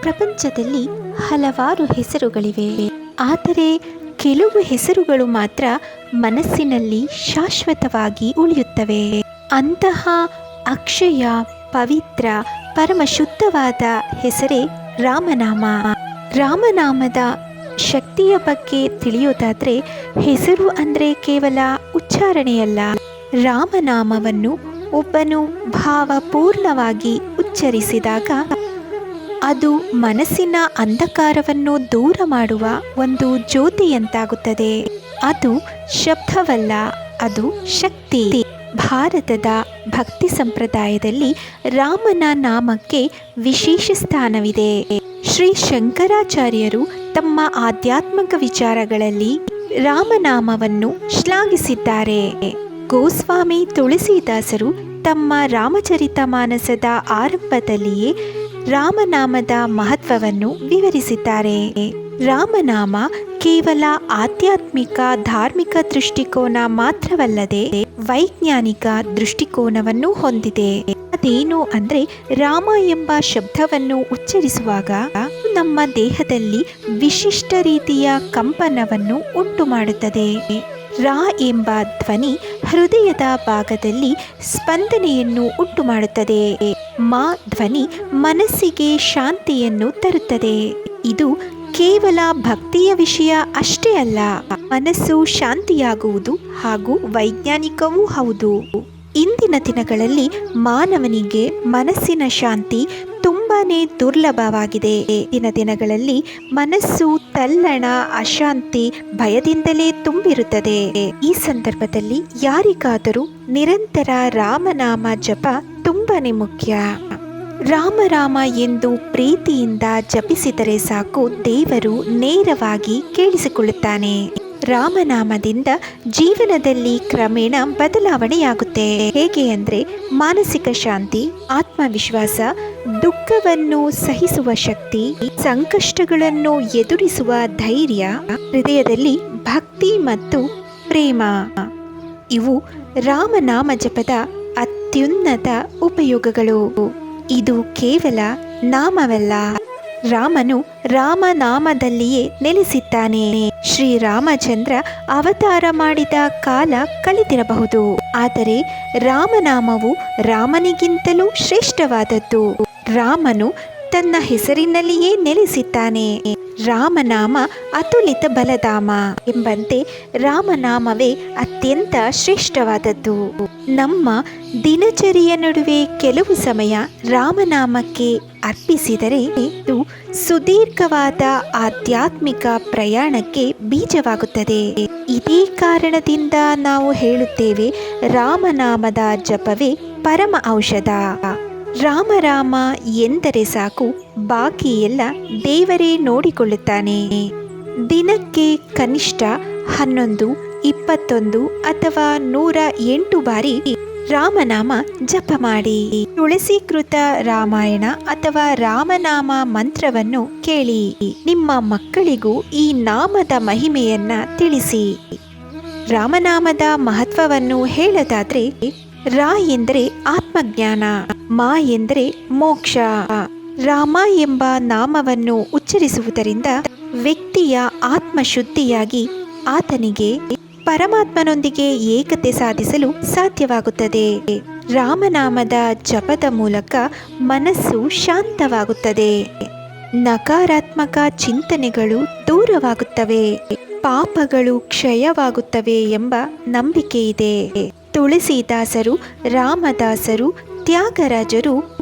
ಪ್ರಪಂಚದಲ್ಲಿ ಹಲವಾರು ಹೆಸರುಗಳಿವೆ. ಆದರೆ ಕೆಲವು ಹೆಸರುಗಳು ಮಾತ್ರ ಮನಸ್ಸಿನಲ್ಲಿ ಶಾಶ್ವತವಾಗಿ ಉಳಿಯುತ್ತವೆ. ಅಂತಹ ಅಕ್ಷಯ, ಪವಿತ್ರ ಪರಮ ಶುದ್ಧವಾದ ಹೆಸರೇ ರಾಮನಾಮ. ರಾಮನಾಮದ ಶಕ್ತಿಯ ಬಗ್ಗೆ ತಿಳಿಯೋದಾದ್ರೆ ಹೆಸರು ಅಂದರೆ ಕೇವಲ ಉಚ್ಚಾರಣೆಯಲ್ಲ. ರಾಮನಾಮವನ್ನು ಒಬ್ಬನು ಭಾವಪೂರ್ಣವಾಗಿ ಉಚ್ಚರಿಸಿದಾಗ ಅದು ಮನಸ್ಸಿನ ಅಂಧಕಾರವನ್ನು ದೂರ ಮಾಡುವ ಒಂದು ಜ್ಯೋತಿಯಂತಾಗುತ್ತದೆ. ಅದು ಶಬ್ದವಲ್ಲ, ಅದು ಶಕ್ತಿ. ಭಾರತದ ಭಕ್ತಿ ಸಂಪ್ರದಾಯದಲ್ಲಿ ರಾಮನ ನಾಮಕ್ಕೆ ವಿಶೇಷ ಸ್ಥಾನವಿದೆ. ಶ್ರೀ ಶಂಕರಾಚಾರ್ಯರು ತಮ್ಮ ಆಧ್ಯಾತ್ಮಿಕ ವಿಚಾರಗಳಲ್ಲಿ ರಾಮನಾಮವನ್ನು ಶ್ಲಾಘಿಸಿದ್ದಾರೆ. ಗೋಸ್ವಾಮಿ ತುಳಸಿದಾಸರು ತಮ್ಮ ರಾಮಚರಿತ ಮಾನಸದ ಆರಂಭದಲ್ಲಿಯೇ ರಾಮನಾಮದ ಮಹತ್ವವನ್ನು ವಿವರಿಸಿದ್ದಾರೆ. ರಾಮನಾಮ ಕೇವಲ ಆಧ್ಯಾತ್ಮಿಕ, ಧಾರ್ಮಿಕ ದೃಷ್ಟಿಕೋನ ಮಾತ್ರವಲ್ಲದೆ ವೈಜ್ಞಾನಿಕ ದೃಷ್ಟಿಕೋನವನ್ನು ಹೊಂದಿದೆ. ಅದೇನು ಅಂದ್ರೆ ರಾಮ ಎಂಬ ಶಬ್ದವನ್ನು ಉಚ್ಚರಿಸುವಾಗ ನಮ್ಮ ದೇಹದಲ್ಲಿ ವಿಶಿಷ್ಟ ರೀತಿಯ ಕಂಪನವನ್ನು ಉಂಟು ಮಾಡುತ್ತದೆ ರಾ ಎಂಬ ಧ್ವನಿ ಹೃದಯದ ಭಾಗದಲ್ಲಿ ಸ್ಪಂದನೆಯನ್ನು ಉಂಟು ಮಾಡುತ್ತದೆ ಮಾ ಧ್ವನಿ ಮನಸ್ಸಿಗೆ ಶಾಂತಿಯನ್ನು ತರುತ್ತದೆ. ಇದು ಕೇವಲ ಭಕ್ತಿಯ ವಿಷಯ ಅಷ್ಟೇ ಅಲ್ಲ, ಮನಸ್ಸು ಶಾಂತಿಯಾಗುವುದು ಹಾಗೂ ವೈಜ್ಞಾನಿಕವೂ ಹೌದು. ಇಂದಿನ ದಿನಗಳಲ್ಲಿ ಮಾನವನಿಗೆ ಮನಸ್ಸಿನ ಶಾಂತಿ ತುಂಬಾನೇ ದುರ್ಲಭವಾಗಿದೆ. ದಿನ ದಿನಗಳಲ್ಲಿ ಮನಸ್ಸು ತಲ್ಲಣ, ಅಶಾಂತಿ ಭಯದಿಂದಲೇ ತುಂಬಿರುತ್ತದೆ. ಈ ಸಂದರ್ಭದಲ್ಲಿ ಯಾರಿಗಾದರೂ ನಿರಂತರ ರಾಮನಾಮ ಜಪ ತುಂಬಾನೇ ಮುಖ್ಯ. ರಾಮ ರಾಮ ಎಂದು ಪ್ರೀತಿಯಿಂದ ಜಪಿಸಿದರೆ ಸಾಕು ದೇವರು ನೇರವಾಗಿ ಕೇಳಿಸಿಕೊಳ್ಳುತ್ತಾನೆ. ರಾಮನಾಮದಿಂದ ಜೀವನದಲ್ಲಿ ಕ್ರಮೇಣ ಬದಲಾವಣೆಯಾಗುತ್ತೆ. ಹೇಗೆ ಅಂದರೆ ಮಾನಸಿಕ ಶಾಂತಿ, ಆತ್ಮವಿಶ್ವಾಸ, ದುಃಖವನ್ನು ಸಹಿಸುವ ಶಕ್ತಿ, ಸಂಕಷ್ಟಗಳನ್ನು ಎದುರಿಸುವ ಧೈರ್ಯ, ಹೃದಯದಲ್ಲಿ ಭಕ್ತಿ ಮತ್ತು ಪ್ರೇಮ. ಇವು ರಾಮನಾಮ ಜಪದ ಅತ್ಯುನ್ನತ ಉಪಯೋಗಗಳು. ಇದು ಕೇವಲ ನಾಮವಲ್ಲ. ರಾಮನು ರಾಮನಾಮದಲ್ಲಿಯೇ ನೆಲೆಸಿದ್ದಾನೆ. ಶ್ರೀರಾಮಚಂದ್ರ ಅವತಾರ ಮಾಡಿದ ಕಾಲ ಕಲಿತಿರಬಹುದು ಆದರೆ ರಾಮನಾಮವು ರಾಮನಿಗಿಂತಲೂ ಶ್ರೇಷ್ಠವಾದದ್ದು. ರಾಮನು ತನ್ನ ಹೆಸರಿನಲ್ಲಿಯೇ ನೆಲೆಸಿದ್ದಾನೆ. ರಾಮನಾಮ ಅತುಲಿತ ಬಲಧಾಮ ಎಂಬಂತೆ ರಾಮನಾಮವೇ ಅತ್ಯಂತ ಶ್ರೇಷ್ಠವಾದದ್ದು. ನಮ್ಮ ದಿನಚರಿಯ ನಡುವೆ ಕೆಲವು ಸಮಯ ರಾಮನಾಮಕ್ಕೆ ಅರ್ಪಿಸಿದರೆ ಇದು ಸುದೀರ್ಘವಾದ ಆಧ್ಯಾತ್ಮಿಕ ಪ್ರಯಾಣಕ್ಕೆ ಬೀಜವಾಗುತ್ತದೆ. ಇದೇ ಕಾರಣದಿಂದ ನಾವು ಹೇಳುತ್ತೇವೆ ರಾಮನಾಮದ ಜಪವೇ ಪರಮ ಔಷಧ. ರಾಮ ರಾಮ ಎಂದರೆ ಸಾಕು ಬಾಕಿ ಎಲ್ಲ ದೇವರೇ ನೋಡಿಕೊಳ್ಳುತ್ತಾನೆ. ದಿನಕ್ಕೆ ಕನಿಷ್ಠ ಹನ್ನೊಂದು ಇಪ್ಪತ್ತೊಂದು ಅಥವಾ ನೂರ ಎಂಟು ಬಾರಿ ರಾಮನಾಮ ಜಪ ಮಾಡಿ. ತುಳಸೀಕೃತ ರಾಮಾಯಣ ಅಥವಾ ರಾಮನಾಮ ಮಂತ್ರವನ್ನು ಕೇಳಿ. ನಿಮ್ಮ ಮಕ್ಕಳಿಗೂ ಈ ನಾಮದ ಮಹಿಮೆಯನ್ನ ತಿಳಿಸಿ. ರಾಮನಾಮದ ಮಹತ್ವವನ್ನು ಹೇಳದಾದ್ರೆ, ರಾ ಎಂದರೆ ಆತ್ಮಜ್ಞಾನ, ಮಾ ಎಂದರೆ ಮೋಕ್ಷ. ರಾಮ ಎಂಬ ನಾಮವನ್ನು ಉಚ್ಚರಿಸುವುದರಿಂದ ವ್ಯಕ್ತಿಯ ಆತ್ಮಶುದ್ಧಿಯಾಗಿ ಆತನಿಗೆ ಪರಮಾತ್ಮನೊಂದಿಗೆ ಏಕತೆ ಸಾಧಿಸಲು ಸಾಧ್ಯವಾಗುತ್ತದೆ. ರಾಮನಾಮದ ಜಪದ ಮೂಲಕ ಮನಸ್ಸು ಶಾಂತವಾಗುತ್ತದೆ. ನಕಾರಾತ್ಮಕ ಚಿಂತನೆಗಳು ದೂರವಾಗುತ್ತವೆ. ಪಾಪಗಳು ಕ್ಷಯವಾಗುತ್ತವೆ ಎಂಬ ನಂಬಿಕೆ ಇದೆ. ತುಳಸಿದಾಸರು, ರಾಮದಾಸರು, ತ್ಯಾಗರಾಜರು,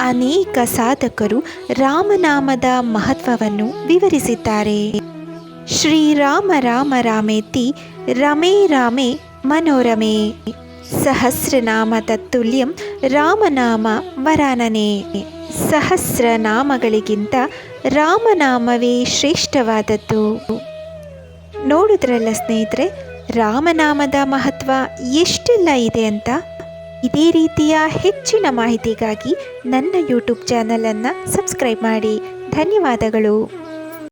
ಅನೇಕ ಸಾಧಕರು ರಾಮನಾಮದ ಮಹತ್ವವನ್ನು ವಿವರಿಸಿದ್ದಾರೆ. ಶ್ರೀರಾಮ ರಾಮ ರಾಮೇತಿ ರಮೇ ರಾಮೇ ಮನೋರಮೇ. ಸಹಸ್ರನಾಮ ತತ್ತುಲ್ಯಂ ರಾಮನಾಮ ವರಾನನೆ. ಸಹಸ್ರನಾಮಗಳಿಗಿಂತ ರಾಮನಾಮವೇ ಶ್ರೇಷ್ಠವಾದದ್ದು. ನೋಡಿದ್ರಲ್ಲ ಸ್ನೇಹಿತರೆ, ರಾಮನಾಮದ ಮಹತ್ವ ಎಷ್ಟೆಲ್ಲ ಇದೆ ಅಂತ? ಇದೇ ರೀತಿಯ ಹೆಚ್ಚಿನ ಮಾಹಿತಿಗಾಗಿ ನನ್ನ ಯೂಟ್ಯೂಬ್ ಚಾನಲನ್ನು ಸಬ್ಸ್ಕ್ರೈಬ್ ಮಾಡಿ. ಧನ್ಯವಾದಗಳು.